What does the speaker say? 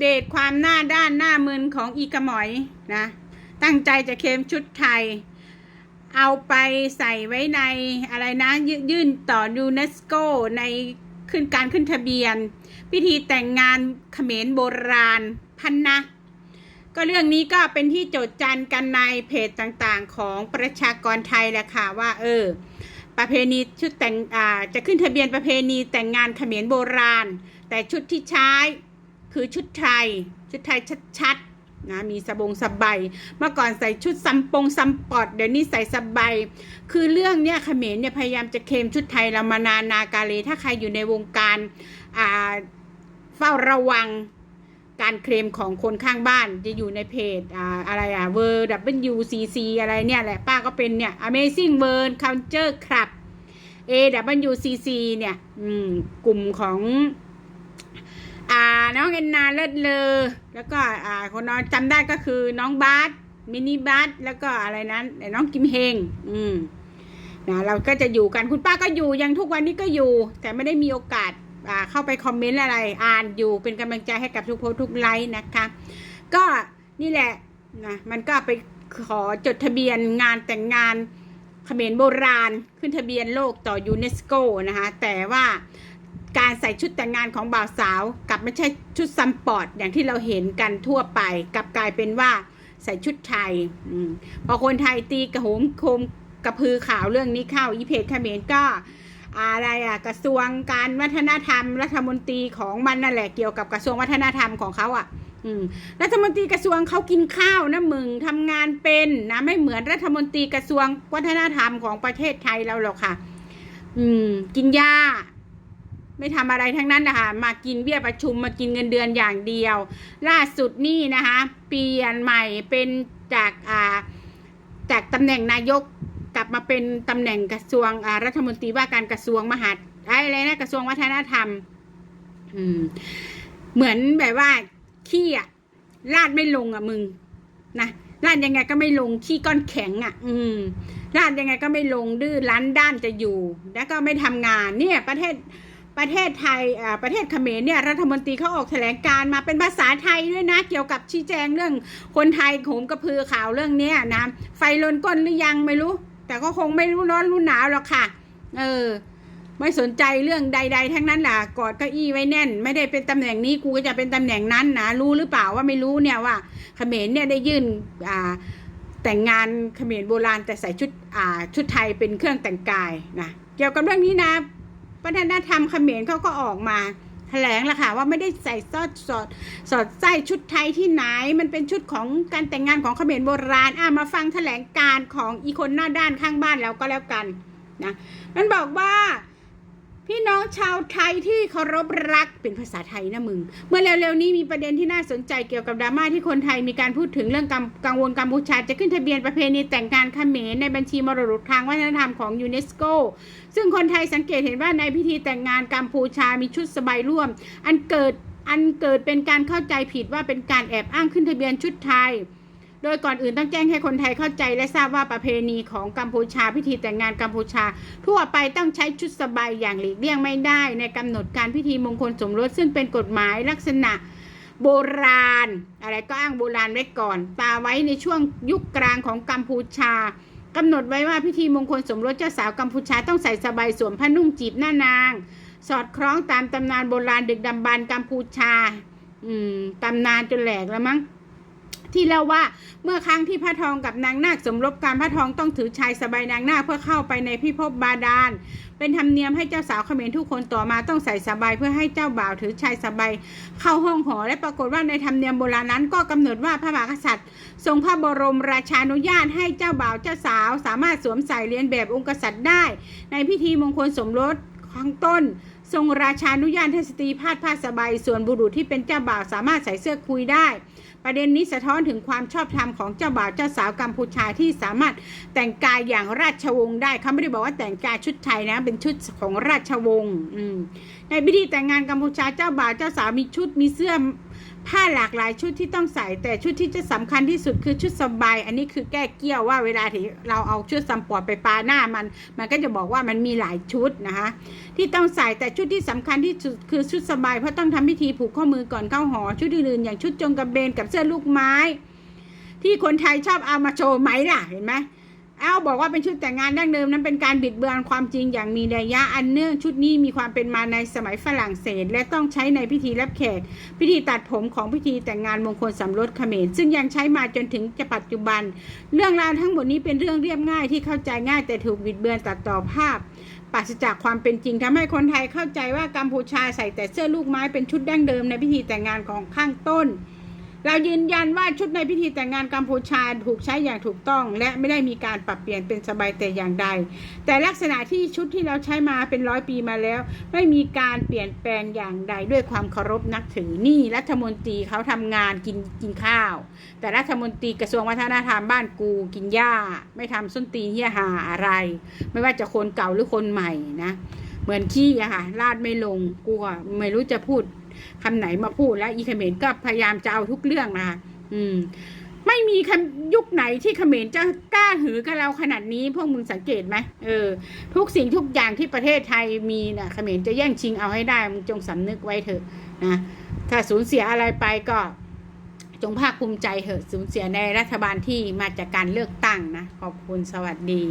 เดตความหน้าด้านหน้ามึนของอีกระหมอยนะ ตั้งใจจะเคลมชุดไทย เอาไปใส่ไว้ในอะไรนะยยื่นต่อยูเนสโกในขึ้นการขึ้นทะเบียน พิธีแต่งงานเขมรโบราณพันนะก็เรื่องนี้ก็เป็นที่โจทย์จันกันในเพจต่างๆ ของประชากรไทยแหละค่ะว่า เออ ประเพณีชุดแต่งอ่าจะขึ้นทะเบียนประเพณีแต่งงานเขมรโบราณ แต่ชุดที่ใช้ คือชุดไทย ชุดไทยชัดๆนะมีสบงสบายเมื่อก่อนใส่ชุดซัมปงซัมปอดเดี๋ยวนี้ใส่สบายคือเรื่องเนี้ยเขมรเนี่ยพยายามจะเคลมชุดไทยเรามานานนากาเลถ้าใครอยู่ในวงการอ่าเฝ้าระวังการเคลมของคนข้างบ้านจะอยู่ในเพจอ่าอะไรอะ w w c c อะไรเนี่ยแหละป้าก็เป็นเนี่ย Amazing World Culture Club A W C C เนี่ยอืมกลุ่มของ น้องเอ็นนาเลิศเลอแล้วก็อ่าคนน้องจำได้ก็คือน้องบาสมินิบาสแล้วก็อะไรนั้นน้องกิมเฮงอืมนะเราก็จะอยู่กันคุณป้าก็อยู่ยังทุกวันนี้ก็อยู่ แต่ไม่ได้มีโอกาสอ่าเข้าไปคอมเมนต์อะไรอ่านอยู่เป็นกำลังใจให้กับทุกโพสทุกไลค์นะคะ ก็นี่แหละนะมันก็ไปขอจดทะเบียนงานแต่งงานเขมรโบราณ ขึ้นทะเบียนโลกต่อยูเนสโกนะคะแต่ว่า การใส่ชุดแต่งงานของบ่าวสาวกลับไม่ใช่ชุดซัมปอร์ตอย่างที่เราเห็นกันทั่วไปกลับกลายเป็นว่าใส่ชุดไทยอพอคนไทยตีกระโหมโคมกระพือข่าวเรื่องนี้เข้าอีเพจเขมรก็อะไรอะกระทรวงการวัฒนธรรม รัฐมนตรีของมันนั่นแหละเกี่ยวกับกระทรวงวัฒนธรรมของเขาอะรัฐมนตรีกระทรวงเขากินข้าวนะมึงทำงานเป็นนะไม่เหมือนรัฐมนตรีกระทรวงวัฒนธรรมของประเทศไทยเราหรอกค่ะ อืม กินหญ้า ไม่ทำอะไรทั้งนั้นนะคะมากินเบี้ยประชุมมากินเงินเดือนอย่างเดียว ล่าสุดนี่นะคะเปลี่ยนใหม่เป็นจากอ่าจากตำแหน่งนายกกลับมาเป็นตำแหน่งกระทรวงอ่ารัฐมนตรีว่าการกระทรวงมหาดอะไรนะกระทรวงวัฒนธรรม อืม เหมือนแบบว่าขี้อะลาดไม่ลงอะมึงนะลาดยังไงก็ไม่ลงขี้ก้อนแข็งอะ อืมลาดยังไงก็ไม่ลงดื้อรั้นด้านจะอยู่ แล้วก็ไม่ทำงาน เนี่ย ประเทศ ประเทศไทยประเทศเขมรเนี่ยรัฐมนตรีเขาออกแถลงการมาเป็นภาษาไทยด้วยนะเกี่ยวกับชี้แจงเรื่องคนไทยโขมกระพือข่าวเรื่องนี้นะไฟลนก้นหรือยังไม่รู้ แต่ก็คงไม่รู้ร้อนรู้หนาวหรอกค่ะ เออ ไม่สนใจเรื่องใด ๆ ทั้งนั้นล่ะกอดเก้าอี้ไว้แน่น ไม่ได้เป็นตำแหน่งนี้กูก็จะเป็นตำแหน่งนั้นนะรู้หรือเปล่าว่าไม่รู้เนี่ยว่าเขมรเนี่ยได้ยื่นอ่าแต่งงานเขมรโบราณแต่ใส่ชุดอ่าชุดไทยเป็นเครื่องแต่งกายนะเกี่ยวกับเรื่องนี้นะ วัฒนธรรมเขมรเขาก็ออกมาแถลงละค่ะว่าไม่ได้ใส่ซอดสอดสอดไส้ชุดไทยที่ไหน มันเป็นชุดของการแต่งงานของเขมรโบราณอะมาฟังแถลงการของอีคนหน้าด้านข้างบ้านแล้วก็แล้วกันนะมันบอกว่า พี่น้องชาวไทยที่เคารพรักเป็นภาษาไทยนะมึง เมื่อเร็วๆนี้มีประเด็นที่น่าสนใจเกี่ยวกับดราม่าที่คนไทยมีการพูดถึงเรื่องกังวลกัมพูชา จะขึ้นทะเบียนประเพณีแต่งงานเขมรในบัญชีมรดกทางวัฒนธรรมของยูเนสโก ซึ่งคนไทยสังเกตเห็นว่าในพิธีแต่งงานกัมพูชามีชุดสบายร่วม อันเกิดอันเกิดเป็นการเข้าใจผิดว่าเป็นการแอบอ้างขึ้นทะเบียนชุดไทย โดยก่อนอื่นต้องแจ้งให้คนไทยเข้าใจและทราบว่าประเพณีของกัมพูชาพิธีแต่งงานกัมพูชา ทั่วไปต้องใช้ชุดสบายอย่างหลีกเลี่ยงไม่ได้ ในกำหนดการพิธีมงคลสมรสซึ่งเป็นกฎหมายลักษณะโบราณ อะไรก็อ้างโบราณไว้ก่อนตาไว้ในช่วงยุคกลางของกัมพูชากำหนดไว้ว่าพิธีมงคลสมรสเจ้าสาวกัมพูชาต้องใส่สบายสวมผ้านุ่งจีบหน้านาง สอดคล้องตามตำนานโบราณดึกดำบรรพ์กัมพูชาอืมตำนานจนแหลกแล้วมั้ง ที่เล่าว่าเมื่อครั้งที่พระทองกับนางนาคสมรบการพระทองต้องถือชายสบายนางนาคเพื่อเข้าไปในพิภพบาดาลเป็นธรรมเนียมให้เจ้าสาวเขมรทุกคนต่อมาต้องใส่สบายเพื่อให้เจ้าบ่าวถือชายสบายเข้าห้องหอและปรากฏว่าในธรรมเนียมโบราณนั้น ก็กำหนดว่าพระมหากษัตริย์ ทรงพระบรมราชานุญาตให้เจ้าบ่าวเจ้าสาว สามารถสวมใส่เลียนแบบองค์กษัตริย์ได้ ในพิธีมงคลสมรสข้างต้น ทรงราชานุญาตให้สตรีพาดผ้าสบาย ส่วนบุรุษที่เป็นเจ้าบ่าวสามารถใส่เสื้อคุยได้ ประเด็นนี้สะท้อนถึงความชอบธรรมของเจ้าบ่าวเจ้าสาวกัมพูชาที่สามารถแต่งกายอย่างราชวงศ์ได้เขาไม่ได้บอกว่าแต่งกายชุดไทยนะเป็นชุดของราชวงศ์ในพิธีแต่งงานกัมพูชาเจ้าบ่าวเจ้าสาวมีชุดมีเสื้อ ผ้าหลากหลายชุดที่ต้องใส่แต่ชุดที่จะสำคัญที่สุดคือชุดสบาย อันนี้คือแก้เกี้ยวว่าเวลาที่เราเอาชุดซัมปอร์ตไปปาหน้ามัน มันก็จะบอกว่ามันมีหลายชุดนะคะที่ต้องใส่แต่ชุดที่สำคัญที่สุดคือชุดสบายเพราะต้องทำพิธีผูกข้อมือก่อนเข้าหอ ชุดอื่นๆอย่างชุดจงกระเบนกับเสื้อลูกไม้ ที่คนไทยชอบเอามาโชว์ไหมล่ะเห็นไหม เอาบอกว่าเป็นชุดแต่งงานดั้งเดิมนั้นเป็นการบิดเบือนความจริงอย่างมีนัยยะอันเนื่องชุดนี้มีความเป็นมาในสมัยฝรั่งเศส และต้องใช้ในพิธีรับแขก พิธีตัดผมของพิธีแต่งงานมงคลสมรสเขมรซึ่งยังใช้มาจนถึงจะปัจจุบัน เรื่องราวทั้งหมดนี้เป็นเรื่องเรียบง่ายที่เข้าใจง่ายแต่ถูกบิดเบือนตัดต่อภาพปราศจากความเป็นจริงทำให้คนไทยเข้าใจว่ากัมพูชาใส่แต่เสื้อลูกไม้เป็นชุดดั้งเดิมในพิธีแต่งงานของข้างต้น เรายืนยันว่าชุดในพิธีแต่งงานกัมพูชาถูกใช้อย่างถูกต้อง และไม่ได้มีการปรับเปลี่ยนเป็นสบายแต่อย่างใด แต่ลักษณะที่ชุดที่เราใช้มาเป็นร้อยปีมาแล้ว ไม่มีการเปลี่ยนแปลงอย่างใดด้วยความเคารพนับถือนี่รัฐมนตรีเขาทำงานกินกินข้าว แต่รัฐมนตรีกระทรวงวัฒนธรรมบ้านกูกินหญ้า ไม่ทำส้นตีนเฮียหาอะไร ไม่ว่าจะคนเก่าหรือคนใหม่นะ เหมือนขี้อะค่ะลาดไม่ลงกูก็ไม่รู้จะพูด คำไหนมาพูดแล้วอีเขมรก็พยายามจะเอาทุกเรื่องนะคะอืม ไม่มีคยุคไหนที่เขมรจะกล้าหือกับเราขนาดนี้พวกมึงสังเกตไหมเออ ทุกสิ่งทุกอย่างที่ประเทศไทยมีนะ่ะเขมรจะแย่งชิงเอาให้ได้มึงจงสำนึกไว้เถอะนะถ้าสูญเสียอะไรไปก็จงภาคภูมิใจเถอะสูญเสียในรัฐบาลที่มาจากการเลือกตั้งนะ ขอบคุณสวัสดี